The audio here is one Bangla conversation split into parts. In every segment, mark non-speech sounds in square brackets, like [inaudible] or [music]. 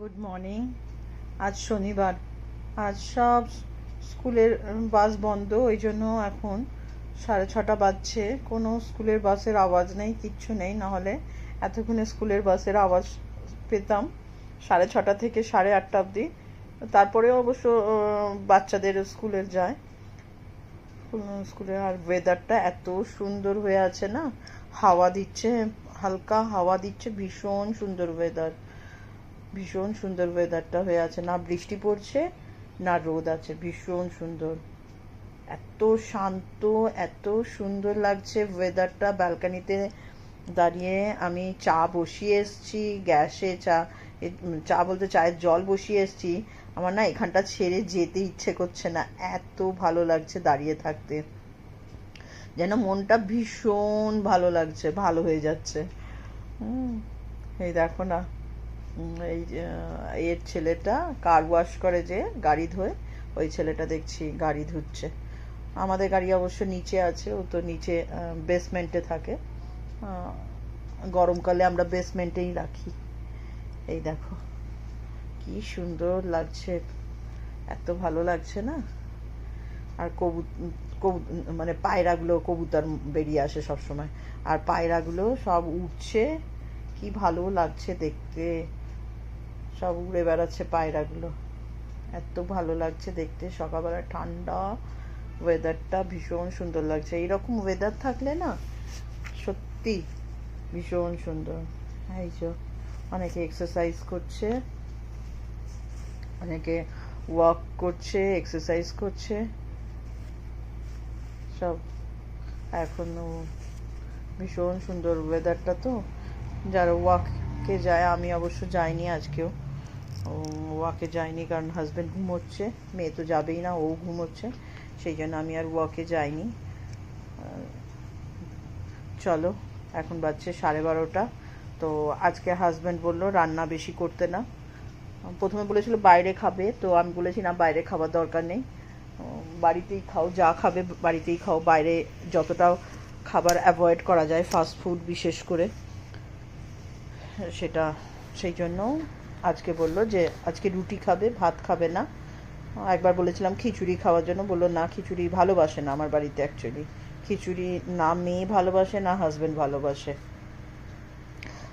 গুড মর্নিং আজ শনিবার। আজ সব স্কুলের বাস বন্ধ, ওই জন্য এখন সাড়ে ছটা বাজছে। কোনো স্কুলের বাসের আওয়াজ নেই, কিচ্ছু নেই। নাহলে এতক্ষণে স্কুলের বাসের আওয়াজ পেতাম, সাড়ে ছটা থেকে সাড়ে আটটা অবধি। তারপরেও অবশ্য বাচ্চাদের স্কুলের যায়। স্কুলে আর ওয়েদারটা এত সুন্দর হয়ে আছে না? হাওয়া দিচ্ছে, হালকা হাওয়া দিচ্ছে, ভীষণ সুন্দর ওয়েদার ভীষণ সুন্দর ওয়েদারটা হয়ে আছে। না বৃষ্টি পড়ছে, না রোদ আছে। ভীষণ সুন্দর। এত শান্ত, এত সুন্দর লাগছে ওয়েদারটা ব্যালকানিতে দাঁড়িয়ে আমি চা বসিয়ে এসছি, গ্যাসে চা চা বলতে চায়ের জল বসিয়ে এসছি। আমার না এখানটা ছেড়ে যেতে ইচ্ছে করছে না। এত ভালো লাগছে দাঁড়িয়ে থাকতে। যেন মনটা ভীষণ ভালো লাগছে, ভালো হয়ে যাচ্ছে। হুম, এই দেখো না। এই এর ছেলেটা কার ওয়াশ করে যে, গাড়ি ধোয়, ওই ছেলেটা দেখছি গাড়ি ধুচ্ছে। আমাদের গাড়ি অবশ্য নিচে আছে, ও তো নিচে বেসমেন্টে থাকে। গরমকালে আমরা বেসমেন্টেই রাখি। এই দেখো, কি সুন্দর লাগছে। এত ভালো লাগছে না? আর কবু মানে পায়রাগুলো কবুতর বেরিয়ে আসে সব সময় আর পায়রাগুলো সব উঠছে কি ভালো লাগছে দেখতে। সব উড়ে বেড়াচ্ছে পায়রাগুলো। এত ভালো লাগছে দেখতে। সকালবেলা ঠান্ডা ওয়েদারটা ভীষণ সুন্দর লাগছে। এইরকম ওয়েদার থাকলে না সত্যি ভীষণ সুন্দর। এই অনেকে এক্সারসাইজ করছে, অনেকে ওয়াক করছে এক্সারসাইজ করছে। সব এখনও ভীষণ সুন্দর ওয়েদারটা তো। যারা ওয়াকে যায়, আমি অবশ্য যাইনি আজকেও। ওয়াকে যাইনি কারণ হাজব্যান্ড ঘুমোচ্ছে, মেয়ে তো যাবেই না, ও ঘুমোচ্ছে, সেই জন্য আমি আর ওয়াকে যাইনি। চলো, এখন বাজছে সাড়ে বারোটা। তো আজকে হাজব্যান্ড বলল, রান্না বেশি করতে না। প্রথমে বলেছিল বাইরে খাবে, তো আমি বলেছি না, বাইরে খাবার দরকার নেই। বাড়িতেই খাও, যা খাবে বাড়িতেই খাও। বাইরে যতটা খাবার অ্যাভয়েড করা যায় ফাস্ট ফুড বিশেষ করে, সেটা সেই জন্য আজকে বলল যে, আজকে রুটি খাবে, ভাত খাবে না। একবার বলেছিলাম খিচুড়ি খাওয়ার জন্য, বলল, না, খিচুড়ি ভালোবাসে না আমার বাড়িতে অ্যাকচুয়ালি খিচুড়ি না মেয়ে ভালোবাসে, না হাজবেন্ড ভালোবাসে।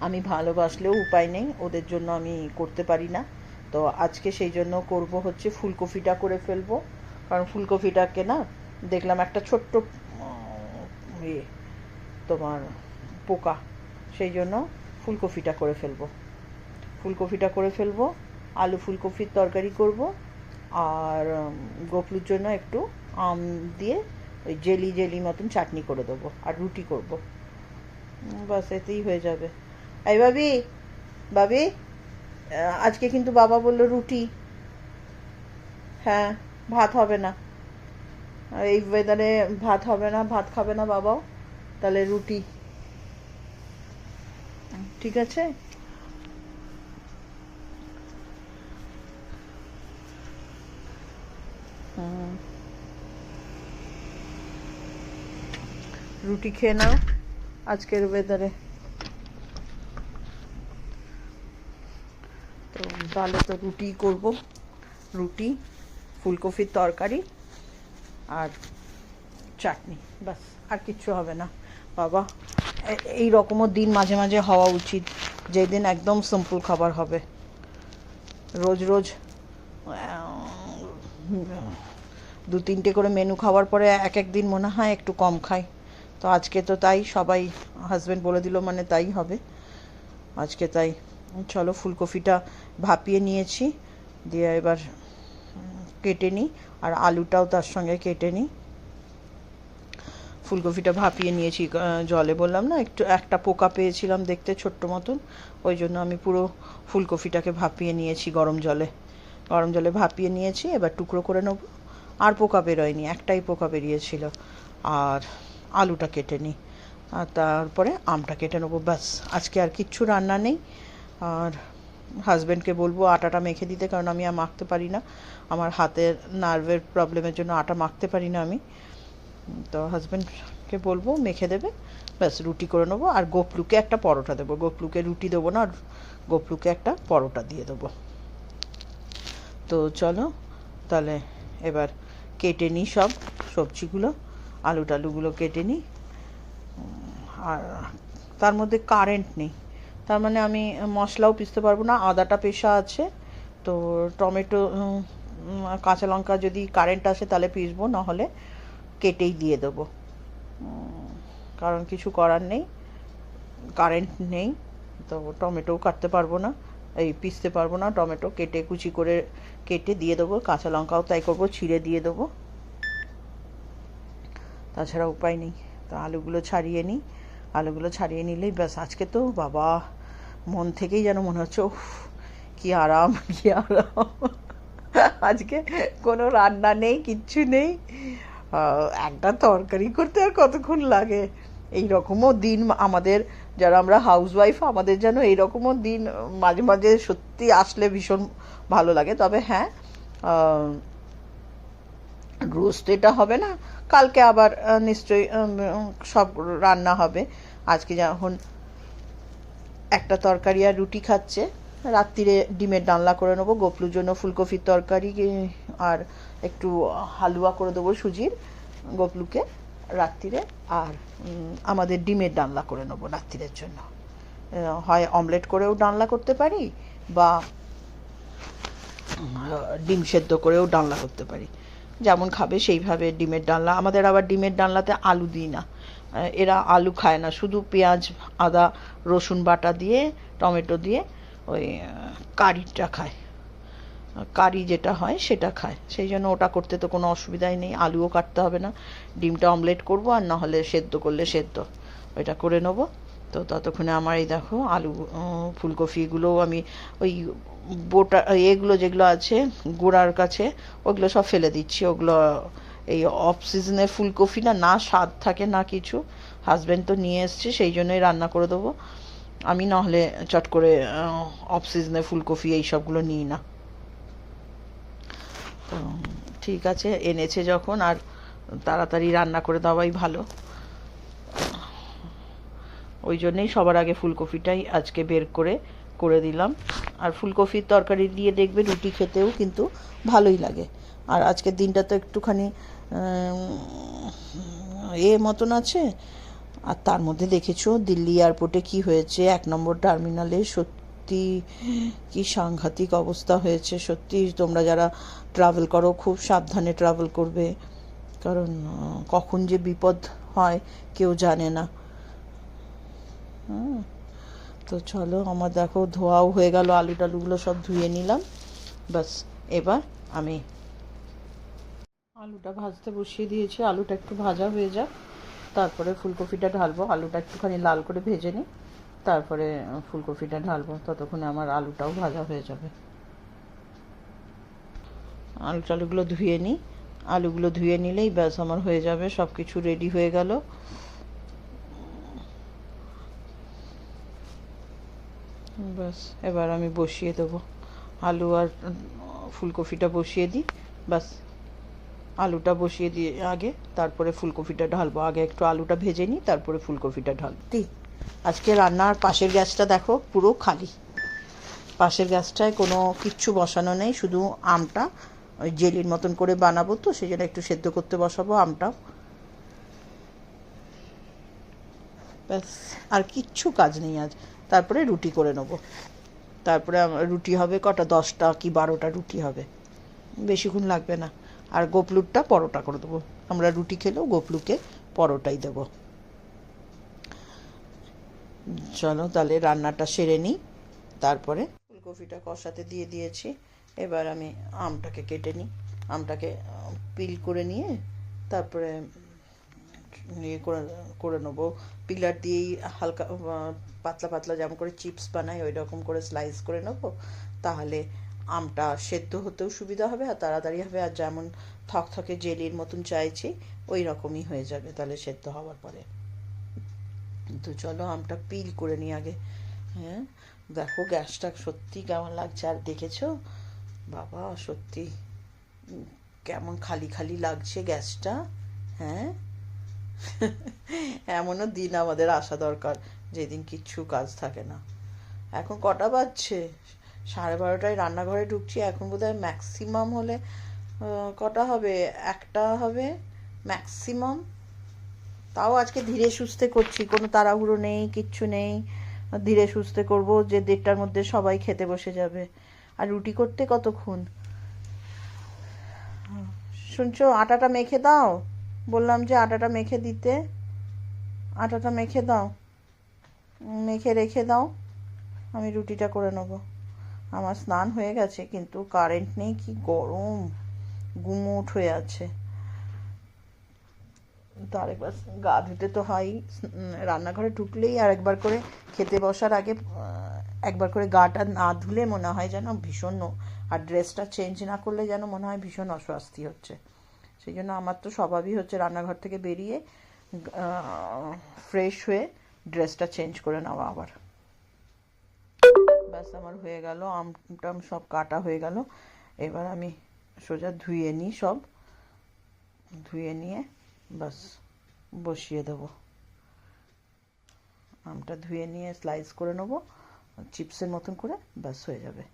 আমি ভালোবাসলেও উপায় নেই, ওদের জন্য আমি করতে পারি না। তো আজকে সেই জন্য করব হচ্ছে ফুলকপিটা করে ফেলব। কারণ ফুলকপিটাকে না, দেখলাম একটা ছোট্ট ইয়ে তোমার পোকা। সেই জন্য ফুলকপিটা করে ফেলব। ফুলকপিটা করে ফেলব, আলু ফুলকপির তরকারি করব, আর গোপলুর জন্য একটু আম দিয়ে ওই জেলি জেলি মতন চাটনি করে দেবো আর রুটি করব। বাস এতেই হয়ে যাবে। এই বাবি বাবি আজকে কিন্তু বাবা বলল রুটি। হ্যাঁ ভাত হবে না। এই ওয়েদারে ভাত হবে না, ভাত খাবে না বাবাও, তাহলে রুটি। ঠিক আছে? রুটি খেয়ে নাও, আজকের ওয়েদারে তো তাহলে তো রুটি করব। রুটি, ফুলকপির তরকারি আর চাটনি বাস আর কিচ্ছু হবে না। বাবা এই রকমও দিন মাঝে মাঝে হওয়া উচিত, যেদিন একদম সিম্পল খাবার হবে। রোজ রোজ দু তিনটে করে মেনু খাওয়ার পরে এক এক দিন মনে হয় একটু কম খাই তো আজকে তো তাই সবাই হাজব্যান্ড বলে দিল মানে তাই হবে। আজকে তাই চলো ফুলকপিটা ভাপিয়ে নিয়েছি, দিয়ে এবার কেটে নিই আর আলুটাও তার সঙ্গে কেটে নিই। ফুলকপিটা ভাপিয়ে নিয়েছি জলে বললাম না, একটু একটা পোকা পেয়েছিলাম দেখতে ছোট্ট মতন, ওই জন্য আমি পুরো ফুলকপিটাকে ভাপিয়ে নিয়েছি গরম জলে। গরম জলে ভাপিয়ে নিয়েছি, এবার টুকরো করে নেব। আর পোকা বেরোয়নি, একটাই পোকা বেরিয়েছিল। আর আলুটা কেটে নিই আর তারপরে আমটা কেটে নেব, ব্যাস। আজকে আর কিচ্ছু রান্না নেই। আর হাজব্যান্ডকে বলব, আটাটা মেখে দিতে, কারণ আমি আর মাখতে পারি না। আমার হাতের নার্ভের প্রবলেমের জন্য আটা মাখতে পারি না আমি। তো হাজব্যান্ড কে বলব, মেখে দেবে। ব্যাস, রুটি করে নেব। আর গোপলুকে একটা পরোটা দেবো। গোপলুকে রুটি দেবো না, আর গোপলুকে একটা পরোটা দিয়ে দেবো। তো চলো, তাহলে এবার কেটে নিই সব, সবজিগুলো আলু টালুগুলো কেটে নিই। আর তার মধ্যে কারেন্ট নেই। তার মানে আমি মশলাও পিষতে পারব না, আদাটা পেশা আছে। তো টমেটো কাঁচা লঙ্কা যদি কারেন্ট আসে তাহলে পিসবো নাহলে কেটেই দিয়ে দেবো। কারণ কিছু করার নেই কারেন্ট নেই, তো টমেটোও কাটতে পারব না। এই পিসতে পারব না, টমেটো কেটে কুচি করে কেটে দিয়ে দেবো, কাঁচা লঙ্কাও তাই করব, ছিঁড়ে দিয়ে দেবো। তাছাড়া উপায় নেই, তো আলুগুলো ছাড়িয়ে নিই। আলুগুলো ছাড়িয়ে নিলেই ব্যাস, আজকে তো বাবা, মন থেকেই যেন মনে হচ্ছে কি আরাম কি আরাম। আজকে কোনো রান্না নেই, কিচ্ছু নেই। একটা তরকারি করতে আর কতক্ষণ লাগে? এই রকমও দিন আমাদের যারা আমরা হাউসওয়াইফ আমাদের যেন এইরকমও দিন মাঝে মাঝে সত্যি আসলে ভীষণ ভালো লাগে। তবে হ্যাঁ রোজ তো এটা হবে না, কালকে আবার নিশ্চয়ই সব রান্না হবে। আজকে যখন একটা তরকারি আর রুটি খাচ্ছে রাত্রিরে ডিমের ডালনা করে নেব, গোপলুর জন্য ফুলকপির তরকারি, আর একটু হালুয়া করে দেবো সুজির গোপলুকে। রাত্রিরে আর আমাদের ডিমের ডালনা করে নেব রাত্রিরের জন্য। হয় অমলেট করেও ডালনা করতে পারি বা ডিম সেদ্ধ করেও ডালনা করতে পারি। যেমন খাবে সেইভাবে ডিমের ডালনা। আমাদের আবার ডিমের ডালনাতে আলু দিই না। এরা আলু খায় না। শুধু পেঁয়াজ, আদা, রসুন বাটা দিয়ে, টমেটো দিয়ে ওই কারিটা খায়। কারি যেটা হয় সেটা খায়। সেই জন্য ওটা করতে তো কোনো অসুবিধাই নেই। আলুও কাটতে হবে না। ডিমটা অমলেট করব আর না হলে সেদ্ধ করলে সেদ্ধ। ওইটা করে নেব। তো ততক্ষণে আমার এই দেখো আলু ফুলকপিগুলোও আমি ওই বোটা, এগুলো যেগুলো আছে গোড়ার কাছে, ওগুলো সব ফেলে দিচ্ছি। ওগুলো এই অফ সিজনের ফুলকপি না না স্বাদ থাকে না কিছু। হাজব্যান্ড তো নিয়ে এসছে, সেই জন্যই রান্না করে দেবো। আমি না হলে চট করে অফ সিজনের ফুলকপি এইসবগুলো নিই না। তো ঠিক আছে, এনেছে যখন, আর তাড়াতাড়ি রান্না করে দেওয়াই ভালো। ওই জন্যেই সবার আগে ফুলকপিটাই আজকে বের করে করে দিলাম। আর ফুলকপির তরকারি দিয়ে দেখবে রুটি খেতেও কিন্তু ভালোই লাগে। আর আজকের দিনটা তো একটুখানি এ মতন আছে। আর তার মধ্যে দেখেছ দিল্লি এয়ারপোর্টে কি হয়েছে? এক নম্বর টার্মিনালে সত্যি কি সাংঘাতিক অবস্থা হয়েছে। সত্যি তোমরা যারা ট্রাভেল করো, খুব সাবধানে ট্রাভেল করবে। কারণ কখন যে বিপদ হয়, কেউ জানে না। তো চলো, আমার দেখো ধোয়াও হয়ে গেল আলু টালুগুলো সব ধুয়ে নিলাম। বাস এবার আমি আলুটা ভাজতে বসিয়ে দিয়েছি। আলুটা একটু ভাজা হয়ে যাক, তারপরে ফুলকপিটা ঢালবো। আলুটা একটুখানি লাল করে ভেজে নিই। তারপরে ফুলকপিটা ঢালবো, ততক্ষণে আমার আলুটাও ভাজা হয়ে যাবে। আলু টালুগুলো ধুয়ে নিই। আলুগুলো ধুয়ে নিলেই ব্যাস আমার হয়ে যাবে সব কিছু রেডি হয়ে গেল। ব্যাস, এবার আমি বসিয়ে দেবো। আলু আর ফুলকপিটা বসিয়ে দিই, ব্যাস। আলুটা বসিয়ে দিয়ে আগে, তারপরে ফুলকপিটা ঢালবো। আগে একটু আলুটা ভেজে নিই, তারপরে ফুলকপিটা ঢালবো। আজকে রান্নার পাশের গ্যাসটা দেখো পুরো খালি। পাশের গ্যাসটায় কোনো কিচ্ছু বসানো নেই, শুধু আমটা, ওই জেলির মতন করে বানাবো তো সেই জন্য একটু সেদ্ধ করতে বসাবো আমটাও। ব্যাস, আর কিচ্ছু কাজ নেই আজ। তারপরে রুটি করে নেব। তারপরে রুটি হবে কটা, দশটা কি বারোটা রুটি হবে। বেশিক্ষণ লাগবে না। আর গোপলুরটা পরোটা করে দেবো। আমরা রুটি খেলেও গোপলুকে পরোটাই দেবো। চলো তাহলে রান্নাটা সেরে নিই, তারপরে ফুলকপিটা কষাতে দিয়ে দিয়েছি। এবার আমি আমটাকে কেটে নিই। আমটাকে পিল করে নিয়ে তারপরে ইয়ে করে করে নেব। পিলার দিয়েই হালকা পাতলা পাতলা যেমন করে চিপস বানাই, ওই রকম করে স্লাইস করে নেব। তাহলে আমটা সেদ্ধ হতেও সুবিধা হবে আর তাড়াতাড়ি হবে। আর যেমন থকথকে জেলির মতন চাইছি, ওই রকমই হয়ে যাবে তাহলে সেদ্ধ হওয়ার পরে। তো চলো আমটা পিল করে নিই আগে। হ্যাঁ দেখো গ্যাসটা সত্যি কেমন লাগছে আর দেখেছ? বাবা, সত্যি কেমন খালি খালি লাগছে গ্যাসটা। হ্যাঁ? [laughs] এমনও দিন আমাদের আসা দরকার, যেদিন কিচ্ছু কাজ থাকে না। এখন কটা বাজছে? সাড়ে বারোটায় রান্নাঘরে ঢুকছি, এখন বোধহয় ম্যাক্সিমাম হলে কটা হবে? একটা হবে ম্যাক্সিমাম তাও আজকে ধীরে সুস্থে করছি, কোনো তাড়াহুড়ো নেই, কিচ্ছু নেই। ধীরে সুস্থে করব যে দেড়টার মধ্যে সবাই খেতে বসে যাবে। আর রুটি করতে কতক্ষণ? শুনছো, আটাটা মেখে দাও। বললাম যে আটাটা মেখে দিতে। আটাটা মেখে দাও। মেখে রেখে দাও। আমি রুটিটা করে নেব। আমার স্নান হয়ে গেছে, কিন্তু কারেন্ট নেই, কি গরম। গুমোট হয়ে আছে। তো আরেকবার গা ধুতে তো হয় রান্নাঘরে ঢুকলেই আর একবার করে খেতে বসার আগে একবার করে গাটা না ধুলে মনে হয় যেন ভীষণ আর ড্রেসটা চেঞ্জ না করলে যেন মনে হয় ভীষণ অস্বস্তি হচ্ছে। সেই জন্য আমার তো স্বভাবই হচ্ছে রান্নাঘর থেকে বেরিয়ে ফ্রেশ হয়ে ড্রেসটা চেঞ্জ করে নেওয়া আবার। ব্যাস, আমার হয়ে গেল, আম টাম সব কাটা হয়ে গেল। এবার আমি সোজা ধুয়ে নিই সব। ধুয়ে নিয়ে বাস, বসিয়ে দেবো। আমটা ধুয়ে নিয়ে স্লাইস করে নেব চিপসের মতন করে ব্যাস হয়ে যাবে।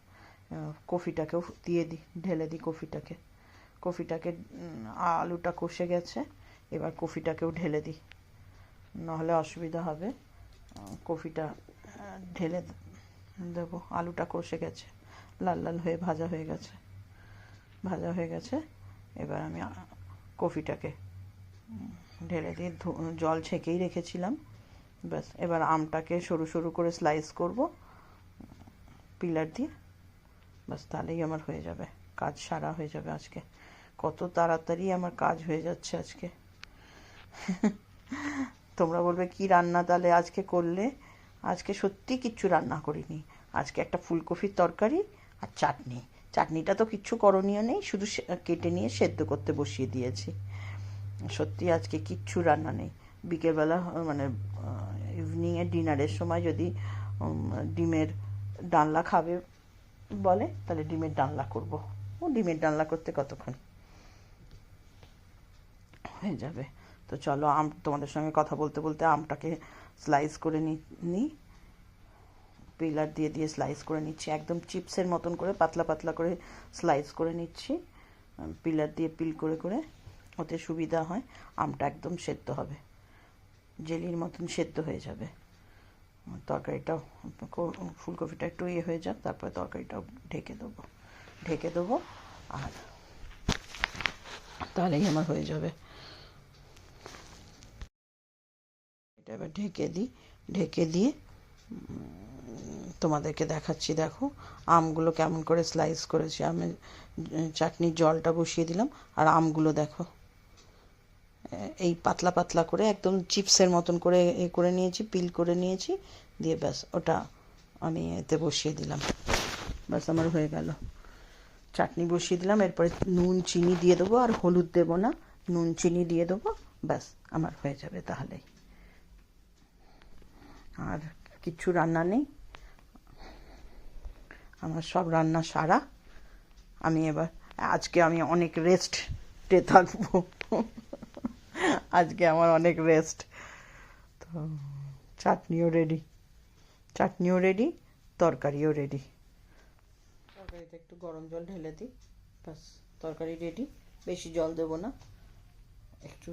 কফিটাকেও দিয়ে দিই ঢেলে দিই কফিটাকে। কফিটাকে আলুটা কষে গেছে, এবার কফিটাকেও ঢেলে দিই নাহলে অসুবিধা হবে। কফিটা ঢেলে দেবো। আলুটা কষে গেছে, লাল লাল হয়ে ভাজা হয়ে গেছে। ভাজা হয়ে গেছে, এবার আমি কফিটাকে ঢেলে দিয়ে জল ছেঁকেই রেখেছিলাম। ব্যাস, এবার আমটাকে সরু সরু করে স্লাইস করব পিলার দিয়ে। ব্যাস, তাহলেই আমার হয়ে যাবে। কাজ সারা হয়ে যাবে আজকে। কত তাড়াতাড়ি আমার কাজ হয়ে যাচ্ছে আজকে। তোমরা বলবে, কি রান্না তাহলে আজকে করলে? আজকে সত্যি কিচ্ছু রান্না করিনি। আজকে একটা ফুলকপির তরকারি আর চাটনি। চাটনিটা তো কিচ্ছু করণীয় নেই, শুধু কেটে নিয়ে সেদ্ধ করতে বসিয়ে দিয়েছি। সত্যি আজকে কিচ্ছু রান্না নেই। বিকেলবেলা মানে ইভিনিংয়ে ডিনারের সময় যদি ডিমের ডালনা খাবে বলে, তাহলে ডিমের ডালনা করব। ও, ডিমের ডালনা করতে কতক্ষণ? হয়ে যাবে। তো চলো, আম, তোমাদের সঙ্গে কথা বলতে বলতে আমটাকে স্লাইস করে নিই পিলার দিয়ে দিয়ে স্লাইস করে নিচ্ছি। একদম চিপসের মতন করে, পাতলা পাতলা করে স্লাইস করে নিচ্ছি। পিলার দিয়ে পিল করে করে ওতে সুবিধা হয়, আমটা একদম সেদ্ধ হবে। জেলির মতন সেদ্ধ হয়ে যাবে। তরকারিটাও ফুলকপিটা একটু ইয়ে হয়ে যাক, তারপরে তরকারিটাও ঢেকে দেবো। ঢেকে দেবো, আর তাহলেই আমার হয়ে যাবে। এটা এবার ঢেকে দিই, ঢেকে দিয়ে তোমাদেরকে দেখাচ্ছি, দেখো, আমগুলো কেমন করে স্লাইস করেছি। আমি চাটনির জলটা বসিয়ে দিলাম, আর আমগুলো দেখো। এই পাতলা পাতলা করে একদম চিপসের মতন করে এ করে নিয়েছি পিল করে নিয়েছি, দিয়ে ব্যাস, ওটা আমি এতে বসিয়ে দিলাম। ব্যাস, আমার হয়ে গেল। চাটনি বসিয়ে দিলাম, এরপরে নুন, চিনি দিয়ে দেবো, আর হলুদ দেবো না, নুন, চিনি দিয়ে দেবো, ব্যাস, আমার হয়ে যাবে তাহলেই। আর কিচ্ছু রান্না নেই। আমার সব রান্না সারা। আমি এবার, আজকে আমি অনেক রেস্টে থাকব। আজকে আমার অনেক রেস্ট তো চাটনিও রেডি চাটনিও রেডি তরকারিও রেডি তরকারিতে একটু গরম জল ঢেলে দিই, ব্যাস, তরকারি রেডি বেশি জল দেবো না, একটু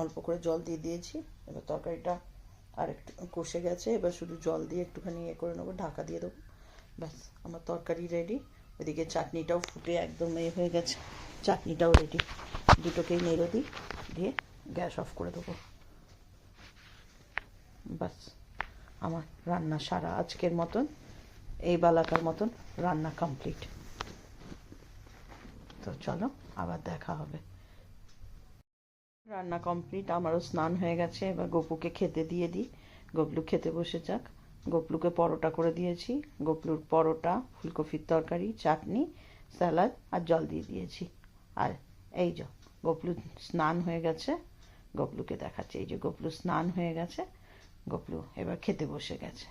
অল্প করে জল দিয়ে দিয়েছি। এবার তরকারিটা আর একটু কষে গেছে, এবার শুধু জল দিয়ে একটুখানি ইয়ে করে নেব, ঢাকা দিয়ে দেবো। ব্যাস, আমার তরকারি রেডি ওদিকে চাটনিটাও ফুটে একদম এ হয়ে গেছে, চাটনিটাও রেডি দুটোকেই নেড়ে দিই, দিয়ে গ্যাস অফ করে দেবো। ব্যাস, আমার রান্না সারা আজকের মতন, এই বালাকার মতন রান্না কমপ্লিট তো চলো, আবার দেখা হবে। রান্না কমপ্লিট আমারও স্নান হয়ে গেছে, এবার গপুকে খেতে দিয়ে দিই। গপলু খেতে বসে যাক। গপলুকে পরোটা করে দিয়েছি। গপলুর পরোটা, ফুলকপির তরকারি, চাটনি, স্যালাড আর জল দিয়ে দিয়েছি। আর এই যে গপলু স্নান হয়ে গেছে। গপলুকে দেখাচ্ছে। এই যে গপলু স্নান হয়ে গেছে, গপলু এবার খেতে বসে গেছে।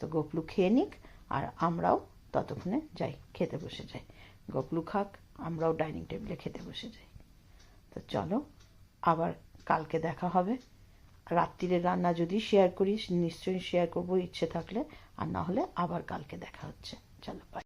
তো গপলু খেয়ে নিক আর আমরাও ততক্ষণে যাই, খেতে বসে যাই। গপলু খাক, আমরাও ডাইনিং টেবিলে খেতে বসে যাই। তো চলো, আবার কালকে দেখা হবে। রাত্রিরের রান্না যদি শেয়ার করিস, নিশ্চয়ই শেয়ার করব ইচ্ছে থাকলে, আর না হলে আবার কালকে দেখা হচ্ছে। চলো বাই